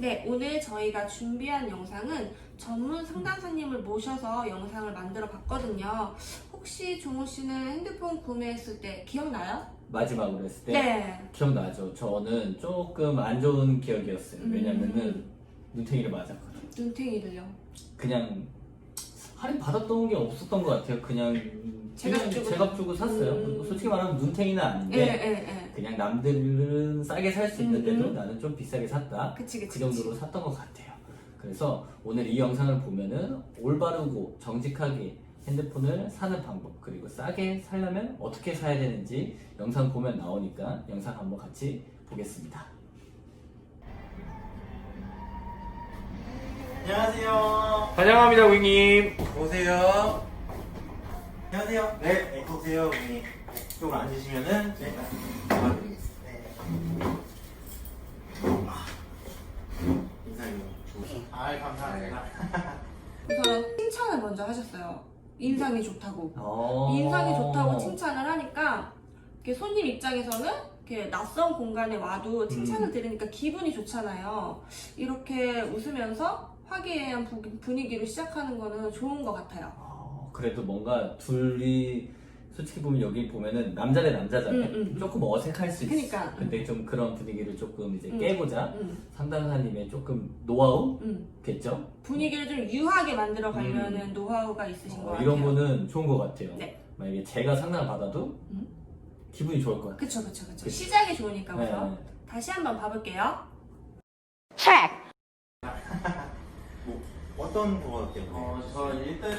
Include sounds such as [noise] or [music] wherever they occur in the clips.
네, 오늘 저희가 준비한 영상은 전문 상담사님을 모셔서 영상을 만들어 봤거든요. 혹시 종호 씨는 핸드폰 구매했을 때 기억나요? 마지막으로 했을 때 네. 기억나죠? 저는 조금 안 좋은 기억이었어요. 음. 왜냐면은 눈탱이를 맞았거든요. 눈탱이를요. 그냥 할인 받았던 게 없었던 것 같아요. 그냥 제값 그냥 주고 제값 주고 샀어요. 음. 솔직히 말하면 눈탱이는 예, 아닌데 예, 예. 그냥 남들은 싸게 살 수 있는데도 음. 나는 좀 비싸게 샀다. 그치, 그 그치. 정도로 샀던 것 같아요. 그래서 오늘 이 영상을 보면은 올바르고 정직하게 핸드폰을 사는 방법 그리고 싸게 살려면 어떻게 사야 되는지 영상 보면 나오니까 영상 한번 같이 보겠습니다. 안녕하세요. 환영합니다, 고객님. 오세요. 안녕하세요. 네, 네, 오세요. 우리 이쪽으로 앉으시면은 저희가 도와드리겠습니다. 네. 아, 인사해 주세요. 아, 감사합니다. [laughs] 우선 칭찬을 먼저 하셨어요. 인상이 좋다고. 어... 인상이 좋다고 칭찬을 하니까 이렇게 손님 입장에서는 이렇게 낯선 공간에 와도 칭찬을 음. 들으니까 기분이 좋잖아요. 이렇게 웃으면서 화기애애한 부- 분위기로 시작하는 거는 좋은 것 같아요. 어, 그래도 뭔가 둘이 솔직히 보면 여기 보면은 남자 대 남자잖아요. 음, 음. 조금 어색할 수 있어. 그니까. 근데 좀 그런 분위기를 조금 이제 음. 깨보자. 음, 상담사님의 조금 음. 노하우겠죠? 분위기를 좀 유하게 만들어 가려는 음. 노하우가 있으신 것 어, 같아요. 이런 거는 좋은 것 같아요. 네. 만약에 제가 상담을 받아도 음. 기분이 좋을 것 같아요. 그쵸, 그쵸, 그쵸. 그치. 시작이 좋으니까 네, 우선. 네. 다시 한번 봐볼게요. 뭐, 어떤 거 때문에? 어, 저 일단은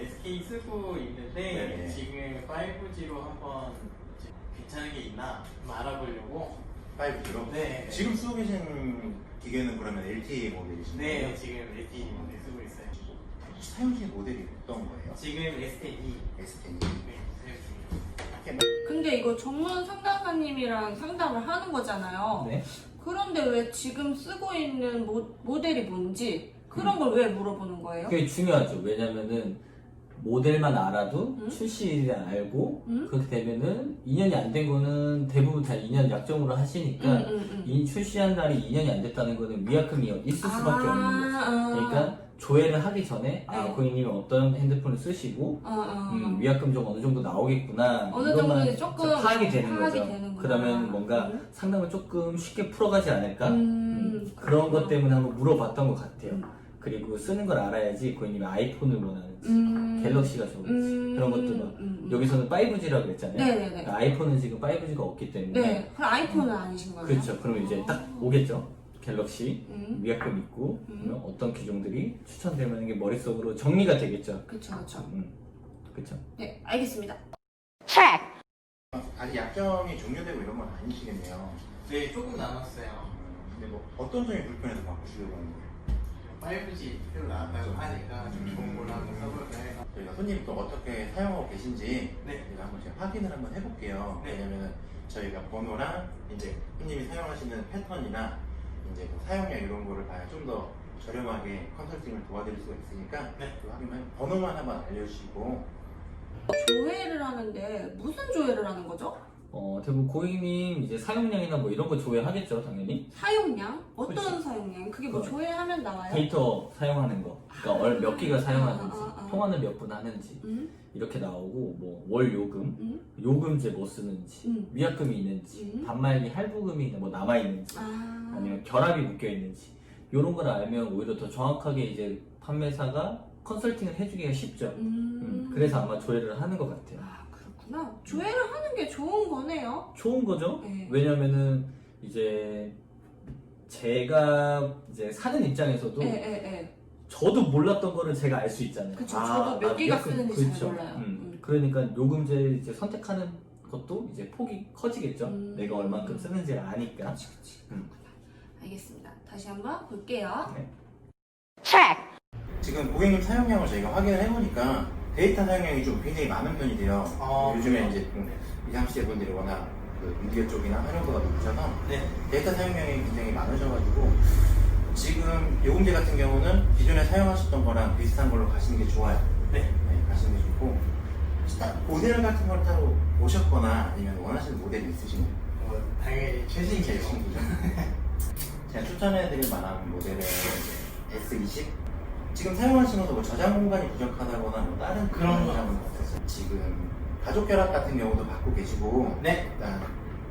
SK 쓰고 있는데 네네. 지금 5G로 한번 이제 괜찮은 게 있나 좀 알아보려고 5G로? 네. 지금 쓰고 계신 기계는 그러면 LTE 모델이신가요? 네 지금 LTE 모델 쓰고 있어요. 사용실 모델이 어떤 거예요? 지금 SK2 S10. 네, 사용 중이에요. 근데 이거 전문 상담사님이랑 상담을 하는 거잖아요. 네. 그런데 왜 지금 쓰고 있는 모, 모델이 뭔지 그런 걸 왜 물어보는 거예요? 그게 중요하죠. 왜냐면은 모델만 알아도 음? 출시를 알고 음? 그렇게 되면은 2년이 안 된 거는 대부분 다 2년 약정으로 하시니까 응, 응, 응. 이 출시한 날이 2년이 안 됐다는 거는 위약금이 있을 수밖에 아, 없는 거죠. 아. 그러니까 조회를 하기 전에 아 네. 고객님이 어떤 핸드폰을 쓰시고 어, 어. 음, 위약금 좀 어느 정도 나오겠구나 어느 정도는 조금 파악이 되는 파악이 거죠. 되는구나. 그러면 뭔가 음. 상담을 조금 쉽게 풀어가지 않을까 음, 음, 그런 것 때문에 한번 물어봤던 것 같아요. 음. 그리고 쓰는 걸 알아야지 고객님이 아이폰을 원하는지 음. 갤럭시가 좋은지 음. 그런 것도 막 음, 음. 여기서는 5G라고 그랬잖아요. 네네네. 그러니까 아이폰은 지금 5G가 없기 때문에 네. 그럼 아이폰은 아니신 거예요? 그렇죠. 그러면 이제 딱 오겠죠. 갤럭시 음. 위약금 있고 음. 그러면 어떤 기종들이 추천될 만한 게 머릿속으로 정리가 되겠죠. 그쵸, 그쵸. 음, 그렇죠. 네, 알겠습니다. 아직 약정이 종료되고 이런 건 아니시겠네요. 네 조금 남았어요. 음, 근데 뭐 어떤 점이 불편해서 바꾸시려고 하는 거예요? 5G 새로 나왔다고 하니까 좀 좋은 걸로 한번 써볼까 해서 저희가 손님이 또 어떻게 사용하고 계신지 네. 저희가 한번 제가 확인을 한번 해볼게요. 네. 왜냐면은 저희가 번호랑 이제 손님이 사용하시는 패턴이나 이제 뭐 사용량 이런 거를 봐야 좀 더 저렴하게 컨설팅을 도와드릴 수가 있으니까 네. 그 확인만 번호만 한번 알려주시고 조회를 하는데 무슨 조회를 하는 거죠? 어, 대부분 고객님 이제 사용량이나 뭐 이런 거 조회하겠죠, 당연히. 사용량? 어떤 그치. 사용량? 그게 뭐그 조회하면 나와요? 데이터 사용하는 거. 그러니까 얼- 몇 기가 사용하는지, 아, 아, 아. 통화는 몇 분 하는지 음? 이렇게 나오고 뭐 월 요금, 음? 요금제 뭐 쓰는지, 음. 위약금이 있는지, 음. 단말기 할부금이 뭐 남아 있는지, 아. 아니면 결합이 묶여 있는지 이런 걸 알면 오히려 더 정확하게 이제 판매사가 컨설팅을 해주기가 쉽죠. 음. 음, 그래서 아마 조회를 하는 것 같아요. 아, 그렇구나. 조회를 하는 게 좋은 거네요. 좋은 거죠. 네. 왜냐면은 이제 제가 이제 사는 입장에서도 예, 예, 예. 저도 몰랐던 거를 제가 알 수 있잖아요. 그쵸, 저도 몇 기가 쓰는지 잘 몰라요. 음, 음. 그러니까 요금제 이제 선택하는 것도 이제 폭이 커지겠죠. 음. 내가 얼만큼 쓰는지를 아니까. 그치, 그치. 음. 알겠습니다. 다시 한번 볼게요. 지금 고객님 사용량을 저희가 확인을 해보니까 데이터 사용량이 좀 굉장히 많은 편이 돼요. 아, 요즘에 이제 좀 이상시대 분들이 워낙 그 미디어 쪽이나 활용도가 높으셔서 네. 데이터 사용량이 굉장히 많으셔가지고 지금 요금제 같은 경우는 기존에 사용하셨던 거랑 비슷한 걸로 가시는 게 좋아요. 네. 네, 가시는 게 좋고 딱 모델 같은 걸 따로 오셨거나 아니면 원하시는 모델이 있으신가요? 뭐, 당연히 최신이죠. 제 친구죠. [laughs] 제가 추천해드릴 만한 모델은 S20. 지금 사용하시면서 뭐 저장 공간이 부족하다거나 뭐 다른 그런 건 점은 없으세요? 지금 가족 결합 같은 경우도 받고 계시고 네. 일단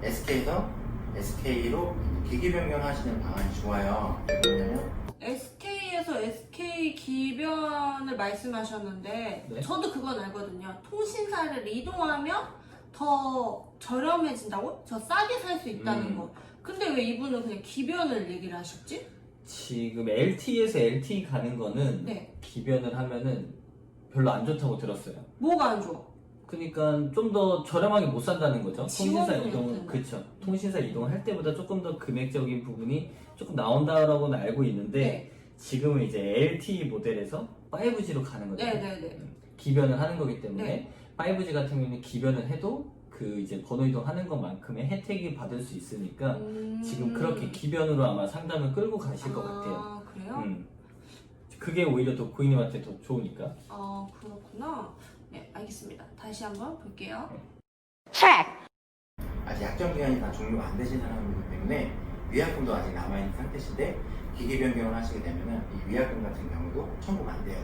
SK에서 SK로 기기 변경하시는 방안이 좋아요. 왜냐면 SK에서 SK 기변을 말씀하셨는데 네. 저도 그건 알거든요. 통신사를 이동하면 더 저렴해진다고? 저 싸게 살 수 있다는 음. 거. 근데 왜 이분은 그냥 기변을 얘기를 하셨지? 지금 LTE에서 LTE 가는 거는 네. 기변을 하면은 별로 안 좋다고 들었어요. 뭐가 안 좋아? 그러니까 좀 더 저렴하게 못 산다는 거죠. 통신사 지원금이 없는 그렇죠. 통신사 이동할 때보다 조금 더 금액적인 부분이 조금 나온다라고는 알고 있는데 네. 지금은 이제 LTE 모델에서 5G로 가는 거죠. 네네네. 기변을 하는 거기 때문에 네. 5G 같은 경우는 기변을 해도 그 이제 번호 이동하는 것만큼의 혜택이 받을 수 있으니까 음... 지금 그렇게 기변으로 아마 상담을 끌고 가실 것 같아요. 아, 그래요? 음. 그게 오히려 더 고객님한테 더 좋으니까. 아, 그렇구나. 네, 알겠습니다. 다시 한번 볼게요. 아직 약정 기간이 다 종료가 안 되신 사람이기 때문에 위약금도 아직 남아있는 상태신데 기기 변경을 하시게 되면은 이 위약금 같은 경우도 청구가 안 돼요.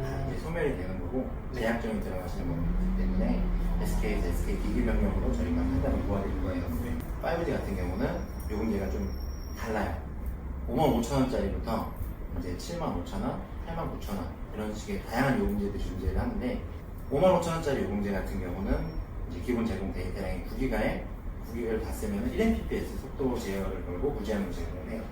다 이제 소멸이 되는 거고 제약정이 들어가시는 거기 때문에 SK에서 SK 기기 변경으로 저희가 상담을 도와드릴 거예요. 5G 같은 경우는 요금제가 좀 달라요. 5만 5천 원짜리부터 이제 7만 5천 원, 8만 9천 원 이런 식의 다양한 요금제들이 존재를 하는데 5만 5천 원짜리 요금제 같은 경우는 이제 기본 제공 데이터량이 9기가에 9기가를 다 쓰면 1mbps 속도 제어를 걸고 무제한으로 제공을 해요.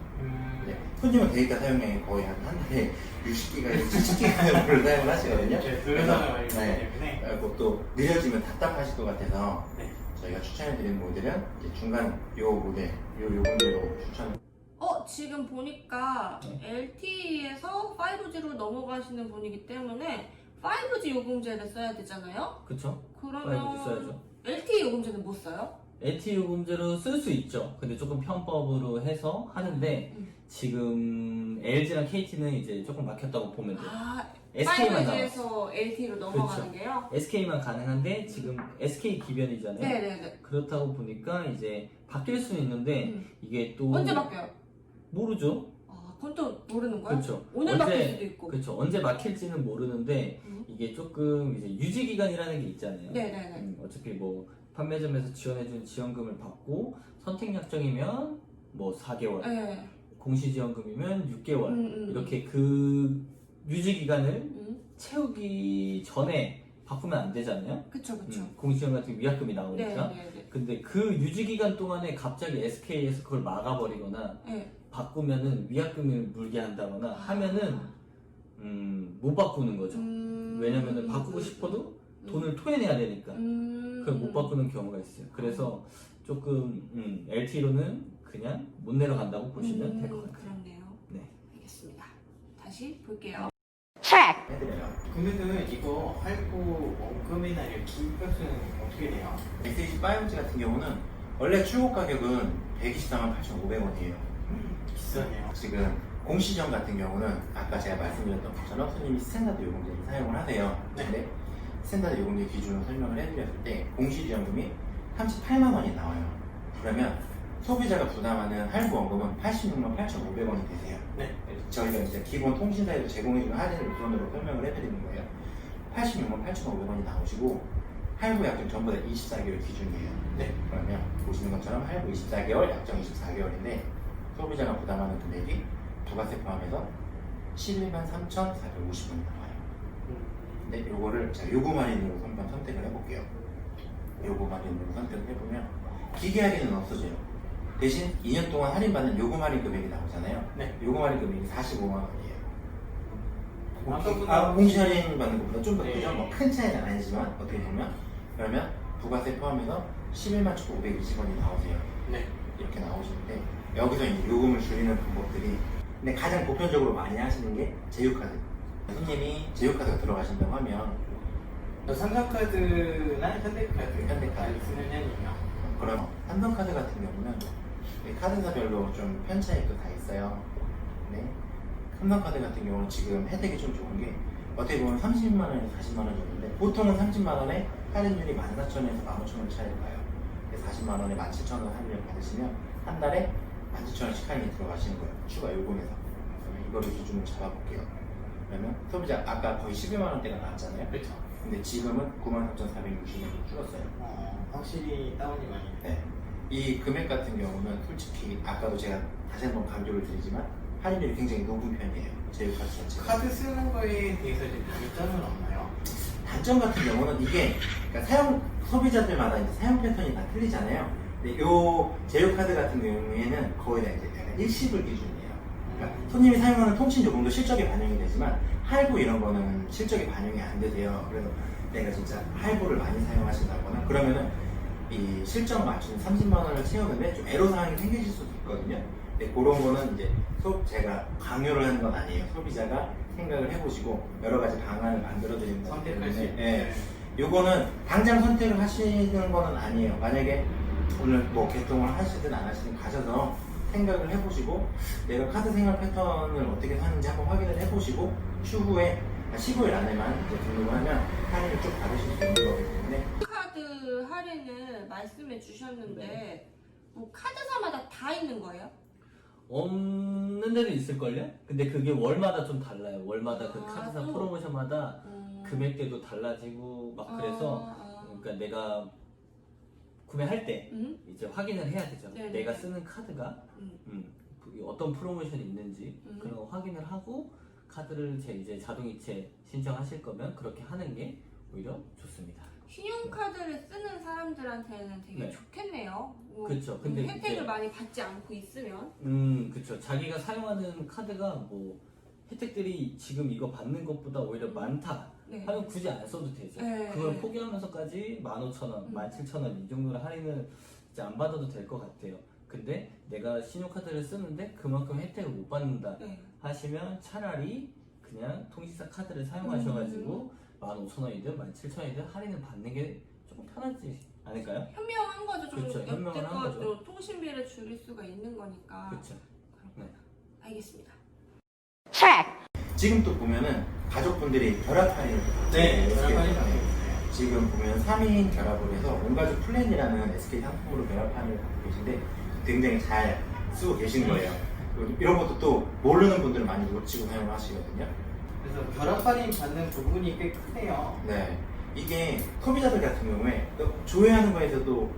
음, 네, 손님은 데이터 사용량이 거의 한, 한 달에 60기가에서 70기가 정도를 사용을 하시거든요. 제 그래서, 알기 네. 그리고 또 느려지면 답답하실 것 같아서 네. 저희가 추천해드리는 모델은 이제 중간 요 모델, 요 요금제로 추천. 어, 지금 보니까 네. LTE에서 5G로 넘어가시는 분이기 때문에 5G 요금제를 써야 되잖아요? 그쵸? 그러면 5G 써야죠. LTE 요금제는 못 써요? LTE 요금제로 쓸 수 있죠. 근데 조금 편법으로 해서 하는데 음. 지금 LG랑 KT는 이제 조금 막혔다고 보면 돼요. 아, SK만 남았어. 5G에서 LTE로 넘어가는 게요? SK만 가능한데 지금 SK 기변이잖아요. 네네네. 그렇다고 보니까 이제 바뀔 수는 있는데 음. 이게 또 언제 바뀌어요? 모르죠. 아, 그건 또 모르는 거야? 그렇죠. 오늘 언제- 바뀔 수도 있고. 그렇죠. 언제 막힐지는 모르는데 음. 이게 조금 이제 유지 기간이라는 게 있잖아요. 네네네. 음, 어차피 뭐 판매점에서 지원해준 지원금을 받고 선택 약정이면 뭐 4개월, 네. 공시지원금이면 6개월 음, 음. 이렇게 그 유지 기간을 음. 채우기 전에 바꾸면 안 되잖아요. 그쵸, 그쵸. 음, 공시지원 같은 위약금이 나오니까. 네 네 네. 근데 그 유지 기간 동안에 갑자기 SK에서 그걸 막아버리거나 네. 바꾸면은 위약금을 물게 한다거나 하면은 음, 못 바꾸는 거죠. 음. 왜냐면은 바꾸고 싶어도 돈을 토해내야 되니까 음. 그걸 못 바꾸는 경우가 있어요. 그래서 조금 음, LTE로는 그냥 못 내려간다고 보시면 될것 음, 같아요. 그렇네요. 네. 알겠습니다. 다시 볼게요. 해드려요. 그러면은 이거 할부 원금이나 이런 기입값은 어떻게 돼요? SH 5G 같은 경우는 원래 출고 가격은 124만 8,500원이에요. 비싸네요. 지금 공시전 같은 경우는 아까 제가 말씀드렸던 것처럼 손님이 스탠다드 요금제를 사용을 하세요. 네. 근데 스탠다드 요금제 기준으로 설명을 해드렸을 때 공시지원금이 38만 원이 나와요. 그러면 소비자가 부담하는 할부 원금은 86만 8,500원이 되세요. 네. 저희가 이제 기본 통신사에서 제공해주는 할인을 우선으로 설명을 해드리는 거예요. 86만 8,500원이 나오시고 할부 약정 전부 다 24개월 기준이에요. 네. 그러면 보시는 것처럼 할부 24개월, 약정 24개월인데 소비자가 부담하는 금액이 부가세 포함해서 11만 3,450원이 나와요. 근데 요거를 제가 요금 할인으로 한번 선택을 해볼게요. 요금 할인으로 선택을 해보면 기계 할인은 없어져요. 대신 2년 동안 할인받는 요금 할인 금액이 나오잖아요. 네. 요금 할인 금액이 45만 원이에요. 아까보다- 아, 공시 할인 받는 것보다 좀더 네. 크죠? 뭐큰 차이는 아니지만 어떻게 보면 그러면 부가세 포함해서 11만 1,520원이 나오세요. 네. 이렇게 나오시는데 여기서 이제 요금을 줄이는 방법들이 근데 가장 보편적으로 많이 하시는 게 제휴카드. 손님이 제휴카드가 들어가신다고 하면 저 삼성카드나 현대카드 현대카드. 쓰는 편이에요. 그럼 삼성카드 같은 경우는 이 카드사별로 좀 편차익도 다 있어요. 네. 삼성카드 같은 경우는 지금 혜택이 좀 좋은 게 어떻게 보면 30만 원에서 40만 원 정도인데 보통은 30만 원에 할인율이 14,000원에서 15,000원 차이를 봐요. 40만 원에 17,000원 할인을 받으시면 한 달에 17,000원씩 할인이 들어가시는 거예요. 추가 요금에서. 이거를 기준으로 잡아볼게요. 그러면 소비자 아까 거의 12만 원대가 나왔잖아요. 그렇죠. 근데 지금은 93,460원이 줄었어요. 어, 확실히 다운이 많이 네. 이 금액 같은 경우는 솔직히 아까도 제가 다시 한번 강조를 드리지만 할인율이 굉장히 높은 편이에요. 제휴카드 자체가. 카드 쓰는 거에 대해서 이제 장점은 없나요? 단점 같은 경우는 이게 그러니까 사용 소비자들마다 이제 사용 패턴이 다 틀리잖아요. 근데 요 제휴카드 같은 경우에는 거의 다 이제 약간 일시불 기준이에요. 그러니까 손님이 사용하는 통신 요금도 실적에 반영이 되지만 할부 이런 거는 실적에 반영이 안 되세요. 그래서 내가 진짜 할부를 많이 사용하신다거나 그러면은 이 실적 맞추는 30만 원을 채우는데 좀 애로사항이 생기실 수도 있거든요. 근데 그런 거는 이제 소, 제가 강요를 하는 건 아니에요. 소비자가 생각을 해보시고 여러 가지 방안을 만들어 드리는 선택할 수. 예. 요거는 당장 선택을 하시는 거는 아니에요. 만약에 오늘 뭐 개통을 하시든 안 하시든 가셔서 생각을 해보시고 내가 카드 생활 패턴을 어떻게 사는지 한번 확인을 해보시고 추후에 15일 안에만 이제 등록을 하면 할인을 쭉 받으실 수 있는 거기 때문에 카드 할인을 말씀해 주셨는데 뭐 카드사마다 다 있는 거예요? 없는 데도 있을걸요? 근데 그게 월마다 좀 달라요. 월마다 그 아, 카드사 또? 프로모션마다 음. 금액대도 달라지고 막 그래서 아, 아. 그러니까 내가 구매할 때 음? 이제 확인을 해야 되죠. 네네. 내가 쓰는 카드가 음. 음, 그 어떤 프로모션이 있는지 음. 그런 거 확인을 하고 카드를 제 이제 자동이체 신청하실 거면 그렇게 하는 게 오히려 좋습니다. 신용카드를 쓰는 사람들한테는 되게 네. 좋겠네요. 뭐, 그쵸. 근데 음, 혜택을 이제- 많이 받지 않고 있으면. 음, 그쵸. 자기가 사용하는 카드가 뭐 혜택들이 지금 이거 받는 것보다 오히려 많다. 네. 하면 굳이 안 써도 되죠. 네. 그걸 포기하면서까지 15,000원, 음. 17,000원 이 정도를 할인을 이제 안 받아도 될 것 같아요. 근데 내가 신용카드를 쓰는데 그만큼 혜택을 못 받는다 네. 하시면 차라리 그냥 통신사 카드를 사용하셔가지고 음. 15,000원이든 17,000원이든 할인을 받는 게 조금 편하지 않을까요? 현명한 거죠. 좀 그쵸, 현명한 거죠. 통신비를 줄일 수가 있는 거니까. 그렇죠. 알겠습니다. 지금 또 보면은 가족분들이 결합 할인을 네, SK 결합 할인 상품에 지금 보면 3인 결합을 해서 온가족 플랜이라는 SK 상품으로 결합 할인을 받고 계신데 굉장히 잘 쓰고 계신 거예요. 이런 것도 또 모르는 분들은 많이 놓치고 사용하시거든요. 그래서 결합 할인 받는 부분이 꽤 크네요. 네. 이게 소비자들 같은 경우에 또 조회하는 거에서도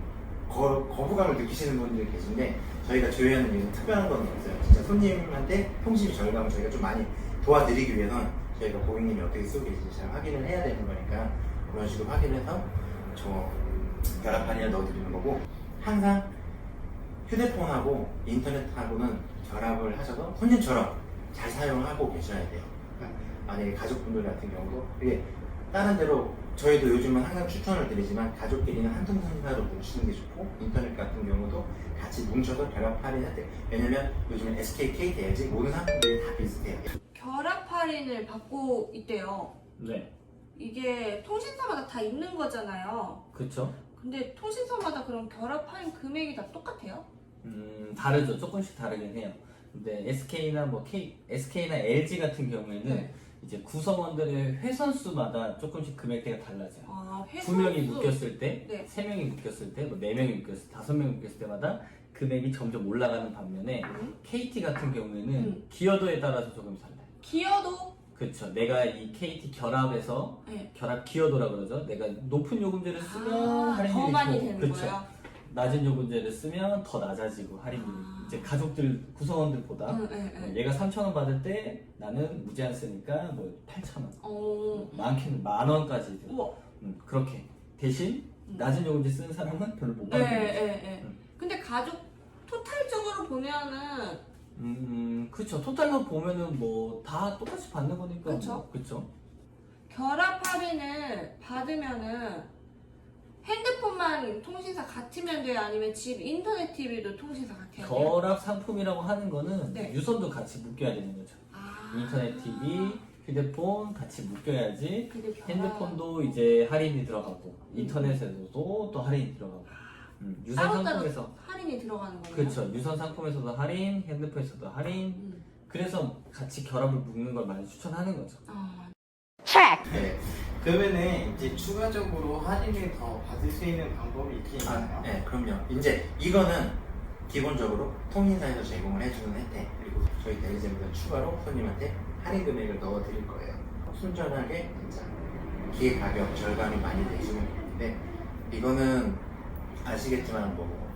거, 거부감을 느끼시는 분들이 계신데 저희가 조회하는 이유는 특별한 건 없어요. 진짜 손님한테 통신비 절감을 저희가 좀 많이 도와드리기 위해선 저희가 고객님이 어떻게 쓰고 계신지 잘 확인을 해야 되는 거니까 그런 식으로 확인해서 저 결합 할인을 넣어드리는 거고 항상 휴대폰하고 인터넷하고는 결합을 하셔서 손님처럼 잘 사용하고 계셔야 돼요. 그러니까 만약에 가족분들 같은 경우도 이게 다른 데로 저희도 요즘은 항상 추천을 드리지만 가족끼리는 한 통신사로 뭉치는 게 좋고 인터넷 같은 경우도 같이 뭉쳐서 결합 할인할 때 왜냐면 요즘은 SK, KT, LG 모든 상품들이 다 비슷해요. 결합 할인을 받고 있대요. 네. 이게 통신사마다 다 있는 거잖아요. 그쵸. 근데 통신사마다 그럼 결합 할인 금액이 다 똑같아요? 음, 다르죠. 조금씩 다르긴 해요. 근데 SK나 뭐 K, SK나 LG 같은 경우에는 네. 이제 구성원들의 회선 수마다 조금씩 금액대가 달라져요. 아, 회수 두 명이 묶였을 때, 네. 세 명이 묶였을 때, 뭐네 명이 묶였을 때, 다섯 명이 묶였을 때마다 금액이 점점 올라가는 반면에 음. KT 같은 경우에는 음. 기여도에 따라서 조금 달라요. 기여도 그렇죠. 내가 이 KT 결합에서 네. 결합 기여도라 그러죠. 내가 높은 요금제를 쓰면 아, 할인율이 더 많이 더- 되는 그렇죠. 거예요? 낮은 요금제를 쓰면 더 낮아지고 할인율이 아. 이제 가족들 구성원들보다 응, 네, 뭐 네. 얘가 3,000원 받을 때 나는 무제한 쓰니까 뭐 8,000원, 어, 많게는 만 원까지. 우와. 음, 그렇게 대신 음. 낮은 요금제 쓰는 사람은 별로 못 네, 받는 거죠. 네, 네. 음. 근데 가족 토탈적으로 보면은 음, 그렇죠. 토탈로 보면은 뭐 다 똑같이 받는 거니까. 그쵸. 뭐, 그렇죠. 결합 할인을 받으면은 핸드폰만 통신사 같으면 돼요? 아니면 집 인터넷 TV도 통신사 같아야 돼요? 결합 상품이라고 하는 거는 네. 유선도 같이 묶여야 되는 거죠. 아. 인터넷 TV, 휴대폰 같이 묶여야지 근데 결합- 핸드폰도 이제 할인이 들어가고 인터넷에서도 또 할인이 들어가고 음, 유선 따로따로 상품에서 할인이 들어가는 거예요? 그렇죠 유선 상품에서도 할인 핸드폰에서도 할인 음. 그래서 같이 결합을 묶는 걸 많이 추천하는 거죠 아, 네. 그러면은 이제 추가적으로 할인을 더 받을 수 있는 방법이 있긴 아, 있나요? 네, 그럼요. 이제 이거는 기본적으로 통신사에서 제공을 해주는 혜택 그리고 저희 대리점에서 추가로 손님한테 할인 금액을 넣어드릴 거예요. 순전하게 진짜 기획 가격 절감이 많이 되시는 부분인데 이거는 아시겠지만 뭐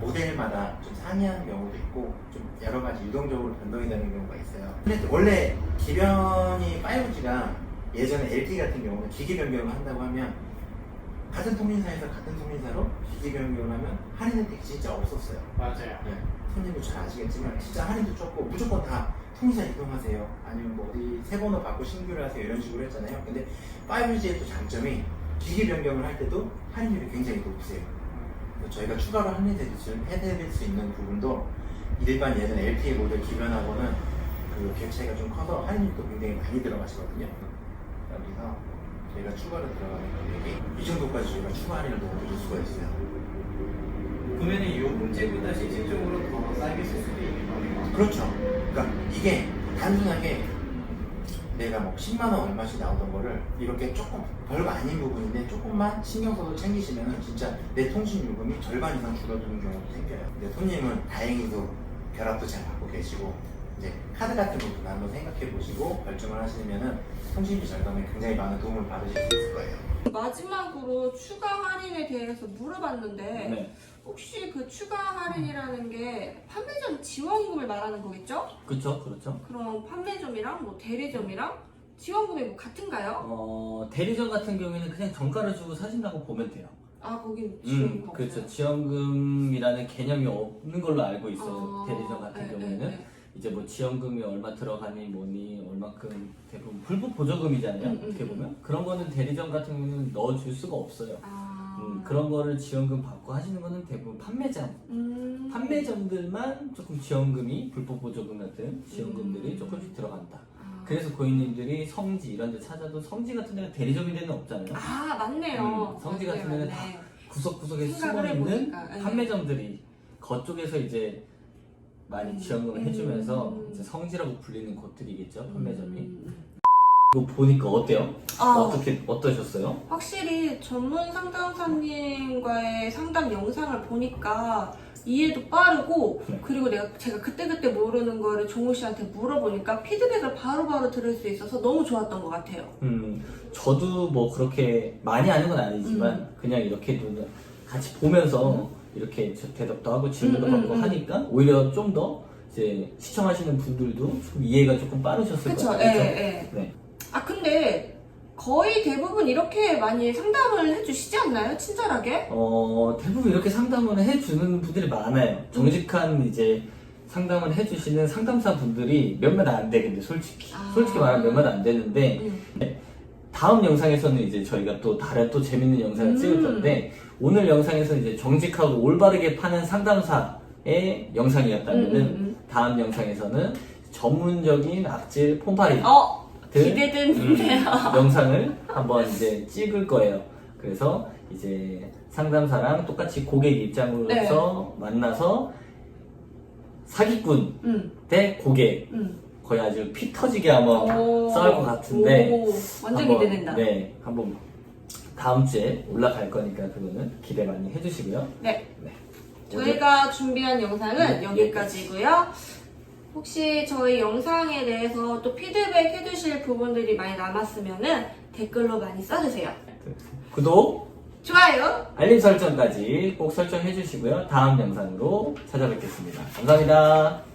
모델마다 좀 상이하는 경우도 있고 좀 여러 가지 유동적으로 변동이 되는 경우가 있어요. 근데 원래 기변이 5G가 예전에 LTE 같은 경우는 기기 변경을 한다고 하면 같은 통신사에서 같은 통신사로 기기 변경을 하면 할인 혜택이 진짜 없었어요. 맞아요. 네, 손님도 잘 아시겠지만 진짜 할인도 적고 무조건 다 통신사 이동하세요. 아니면 뭐 어디 새 번호 받고 신규를 하세요. 이런 식으로 했잖아요. 근데 5G의 또 장점이 기기 변경을 할 때도 할인율이 굉장히 높으세요. 저희가 추가로 할인해드릴 수, 해드릴 수 있는 부분도 일반 예전 LTE 모델 기변하고는 그 격차가 좀 커서 할인율도 굉장히 많이 들어가시거든요. 여기서 저희가 추가로 들어가는 금액이 이 정도까지 저희가 추가 할인을 넣어드릴 수가 있어요. 그러면은 이 문제보다 실질적으로 더 싸게 쓸 수도 있는 거네요. 그렇죠. 그러니까 이게 단순하게 내가 뭐 10만 원 얼마씩 나오던 거를 이렇게 조금 별거 아닌 부분인데 조금만 신경 써서 챙기시면은 진짜 내 통신 요금이 절반 이상 줄어드는 경우도 생겨요. 근데 손님은 다행히도 결합도 잘 받고 계시고 이제 카드 같은 부분 한번 생각해 보시고 결정을 하시면은 통신비 절감에 굉장히 많은 도움을 받으실 수 있을 거예요. 마지막으로 추가 할인에 대해서 물어봤는데 네. 혹시 그 추가 할인이라는 게 판매점 지원금을 말하는 거겠죠? 그렇죠, 그렇죠. 그럼 판매점이랑 뭐 대리점이랑 지원금이 뭐 같은가요? 어, 대리점 같은 경우에는 그냥 정가를 주고 사신다고 보면 돼요. 아 거긴 지원금 음, 없어요? 그렇죠. 지원금이라는 개념이 없는 걸로 알고 있어 요. 아, 대리점 같은 네, 경우에는. 네, 네. 이제 뭐 지원금이 얼마 들어가니 뭐니 얼마큼 대부분 불법 보조금이잖아요. 음, 음, 어떻게 음. 보면 그런 거는 대리점 같은 경우는 넣어줄 수가 없어요. 아 음, 그런 거를 지원금 받고 하시는 거는 대부분 판매점, 음. 판매점들만 조금 지원금이 불법 보조금 같은 지원금들이 음. 조금씩 들어간다. 아. 그래서 고객님들이 성지 이런 데 찾아도 성지 같은 데가 대리점인 데는 없잖아요. 아 맞네요. 음, 성지 맞네, 같은 데는 맞네. 구석구석에 생각을 숨어 있는 해보니까, 네. 판매점들이 그쪽에서 이제 많이 음. 지원금을 해주면서 음. 이제 성지라고 불리는 곳들이겠죠 판매점이. 음. 이거 보니까 어때요? 아. 어떻게 어떠셨어요? 확실히 전문 상담사님과의 상담 영상을 보니까 이해도 빠르고 네. 그리고 내가 제가 그때그때 모르는 거를 종우 씨한테 물어보니까 피드백을 바로바로 들을 수 있어서 너무 좋았던 것 같아요. 음, 저도 뭐 그렇게 많이 아는 건 아니지만 음. 그냥 이렇게 눈- 같이 보면서 이렇게 저 대답도 하고 질문도 음, 음, 받고 음. 하니까 오히려 좀 더 이제 시청하시는 분들도 좀 이해가 조금 빠르셨을 그쵸? 것 예, 같아요. 예. 네. 아, 근데 거의 대부분 이렇게 많이 상담을 해주시지 않나요? 친절하게? 어, 대부분 이렇게 상담을 해주는 분들이 많아요. 정직한 이제 상담을 해주시는 상담사 분들이 몇몇 안 돼, 근데 솔직히. 아. 솔직히 말하면 몇몇 안 되는데, 음. 다음 영상에서는 이제 저희가 또 다른 또 재밌는 영상을 음. 찍을 건데, 오늘 영상에서는 이제 정직하고 올바르게 파는 상담사의 영상이었다면은, 음, 음, 다음 영상에서는 전문적인 악질 폰파리 어, 들- 기대되는데요. 음, 영상을 한번 이제 찍을 거예요. 그래서 이제 상담사랑 똑같이 고객 입장으로서 네. 만나서 사기꾼 음, 대 고객 음. 거의 아주 피 터지게 한번 오, 싸울 것 같은데 오, 완전 한번, 기대된다. 네, 한번 다음 주에 올라갈 거니까 그거는 기대 많이 해주시고요. 네. 네. 저희가 준비한 영상은 네, 여기까지고요. 혹시 저희 영상에 대해서 또 피드백 해주실 부분들이 많이 남았으면 댓글로 많이 써주세요. 구독, 좋아요. 알림 설정까지 꼭 설정해 주시고요. 다음 영상으로 찾아뵙겠습니다. 감사합니다.